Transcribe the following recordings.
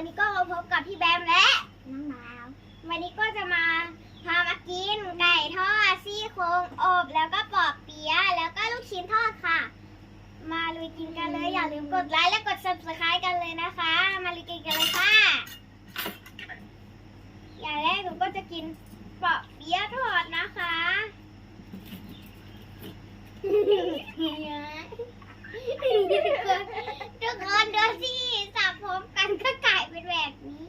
วันนี้ก็มาพบกับพี่แบมและน้องดาววันนี้ก็จะมาพามากินไก่ทอดซี่โครงอบแล้วก็ปอบเปี๊ยะแล้วก็ลูกชิ้นทอดค่ะ มาลุยกินกันเลยอย่าลืมกดไลค์และกด subscribe กันเลยนะคะ มาลุยกินกันเลยค่ะ อย่างแรกหนูก็จะกินปอบเปี๊ยะทอดนะคะทุกคนดูสิสับพร้อมกันก็กลายเป็นแบบนี้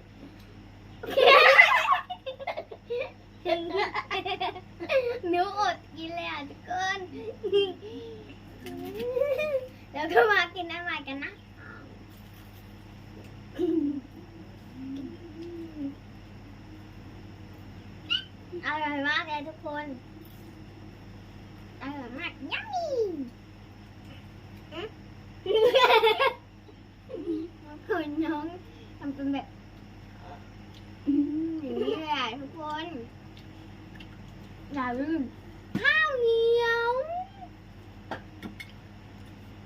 หนูอดกินเลยอะ ทุกคน แล้วก็มากินน้ำลายกันนะอร่อยมากเลยทุกคน อร่อยมากยัมมี่คุณน้องทำเป็นแบบอย่างนี้เลยทุกคนอย่าลืมข้าวเหนียว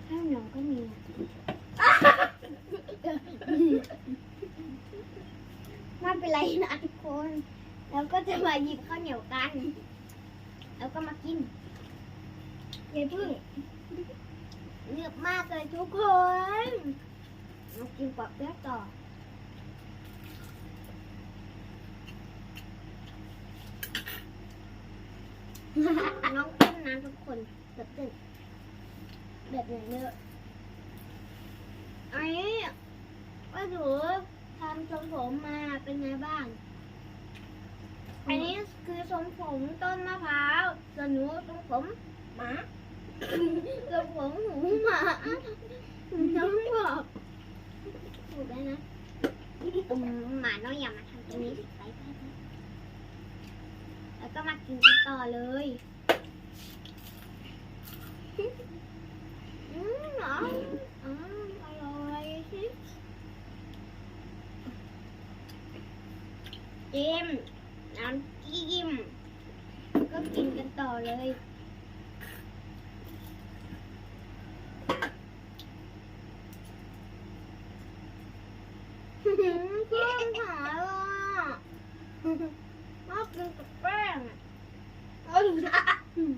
ข้าวเหนียวก็มีนะ ไม่เป็นไรนะทุกคน แล้วก็จะมาหยิบข้าวเหนียวกัน แล้วก็มากินอย่าเพึ่งเลือกมากเลยทุกคนมากินปอบเปี๊ยะต่อน้องต้นน้ำทุกคนแบบตึกแบบอย่างเยอะอันนี้ก็ถือ ทำทรงผมมาเป็นไงบ้าง อันนี้คือทรงผมต้นมะพร้าวส่วนหนูทรงผมหมาทรงผมหมูหมาน้องบอกถูกได้นะอืมหมาน้อยอย่ามาทำตรงนี้สิไปไปไปแล้วก็มากินกันต่อเลยอืมอ๋ออ๋ออร่อย จิ้มน้ำจิ้มก็กินกันต่อเลยอื้อหือเพื่อนหาอะชอบกินกับแป้งอะเอ้ยอืม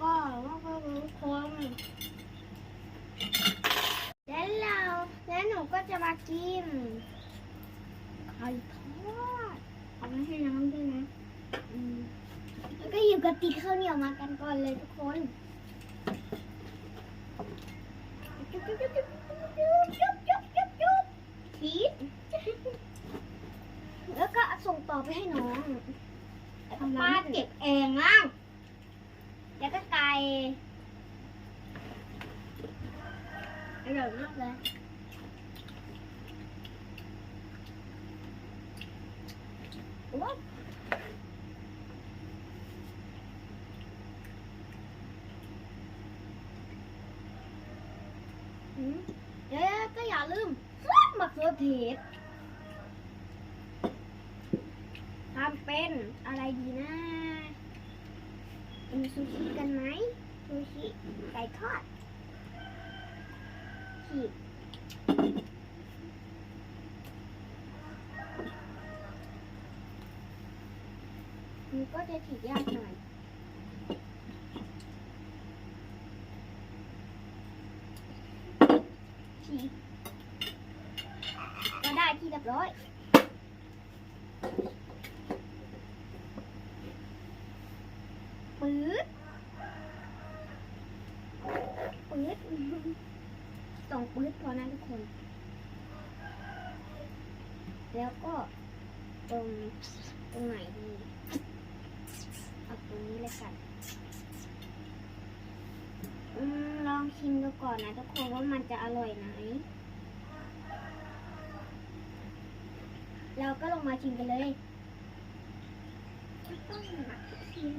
ก็ว่าก็รู้คนแล้วเราแล้วหนูก็จะมากิน ไข่ทอดเอามาให้น้องด้วยนะอืมแล้วก็อยู่กับติข้าวเหนียวมากันก่อนเลยทุกคนจุ๊บจุ๊บจุ๊บจุ๊บจุ๊บจุ๊บจุ๊บจุ๊บพีดแล้วก็ส่งต่อไปให้น้องแล้วก็ป้าเก็บเองอะแล้วก็ไก่อร่อยมากเลย ว้าวอืมเอ๊ะก็อย่าลืมซอสมะเขือเทศทำเป็นอะไรดีนะเป็นซูชิกันไหมซูชิไก่ทอดขีดมันก็จะ ฉีดยากหน่อยฉีดก็ได้ที่เรียบร้อยปื๊ดปื๊ดสองปื๊ดพอนะทุกคน แล้วก็ตรงตรงไหนดี เอาตรงนี้เลยกันอืมลองชิมดูก่อนนะทุกคนว่ามันจะอร่อยไหมเราก็ลงมาชิมกันเลยต้องมักชิม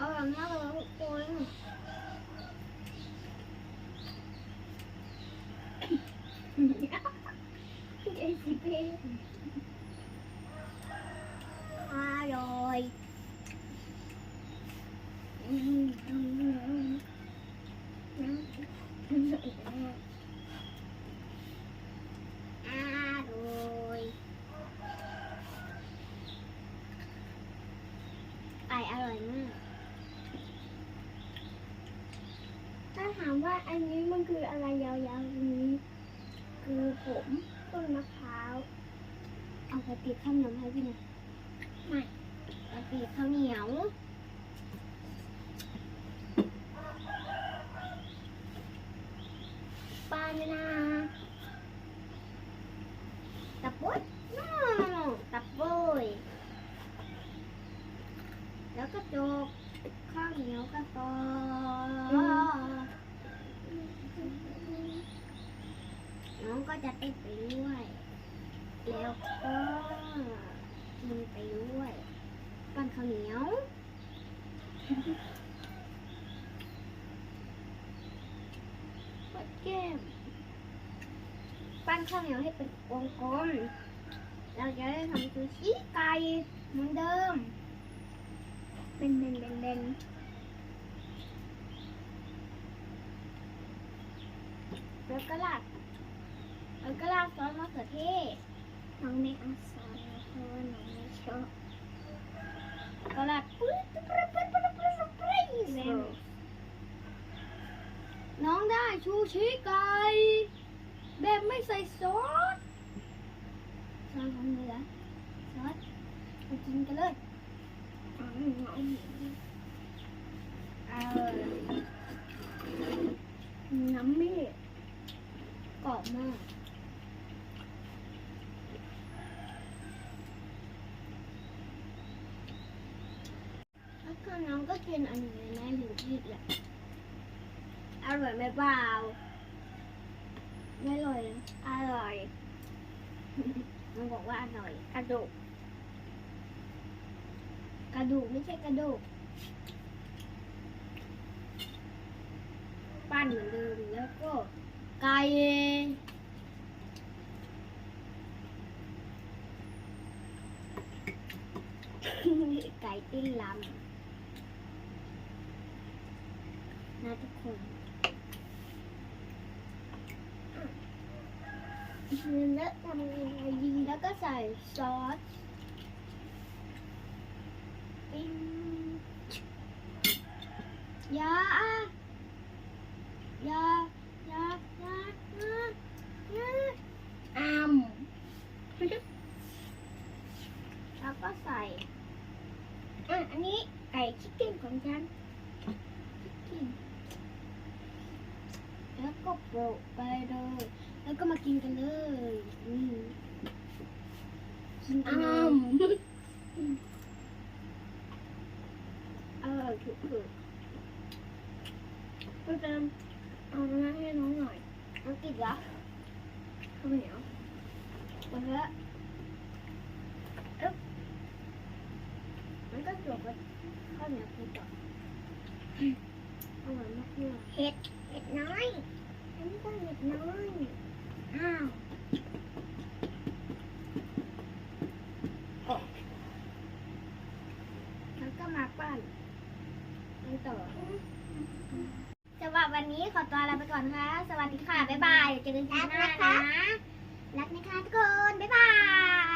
อร่อยมากเลยทุกคนเจสิเป้อร่อยอืมอืมอืม ถาม ว่าอันนี้มันคืออะไรยาวๆตรงนี้ คือผมต้นมะพร้าวเอาไปติดข้าวเหนียวให้พี่หน่อยไม่ไปติดข้าวเหนียวปานาตับปุ้ยน้องตับปุ้ยแล้วก็จกข้าวเหนียวกันต่ออน้องก็ จะเต้นไปด้วย แล้วก็กินไปด้วยปั้นข้าวเหนียวปัดแก้มปั้นข้าวเหนียวให้เป็นวงกลมเราจะได้ทำซูชิไก่เหมือนเดิม เป็นเบนเบนเบนแล้วก็ราด แล้วก็ราดซอสมะเขือเทศน้องไม่เอาซอสนะเพราะว่าน้องไม่ชอบก็ราดปุ๊บปุ๊บปุ๊บปุ๊บปุ๊บปุ๊บปุ๊ดแล้วน้องได้ชูชีไก่แบบไม่ใส่ซอสซอสของเหนือซอสไปกินกันเลยเออน้ำมีดกรอบมาก น้องก็กินอันนี้แม่อยู่ที่แหละอร่อยไหมเปล่าไม่อร่อยนะอร่อยน้องบอกว่าอร่อย กระดูก กระดูกไม่ใช่กระดูกปั้นเหมือนเดิมแล้วก็ไก่ไก่ติ้นลำ นะทุกคนแล้วทำยังไงดีแล้วก็ใส่ซอสปิ้งยาอยาอยาอยาอยาอยาอ้ำแล้วก็ใส่ อะ อันนี้ไก่ชิคเก้นของฉันชิคเก้นแล้วก็โปะไป เลย แล้วก็มากินกันเลยอืมกินกันเลยเออถูกถูกก็จะเอาเนื้อให้น้องหน่อยน้องกินเหรอข้าวเหนียววันละอึ๊บมันก็จบไปข้าวเหนียวกินต่ออร่อยมากเลยเห็ดเห็ดน้อยอั นนี้ก็เห็ดน้อยอ้าวแล้วก็มาปั้นกันต่อสำหรับวันนี้ขอตัวลาไปก่อนค่ะ สวัสดีค่ะ บ๊ายบายเดี๋ยวเจอกันคลิปหน้านะ รักนะคะทุกคน บ๊ายบาย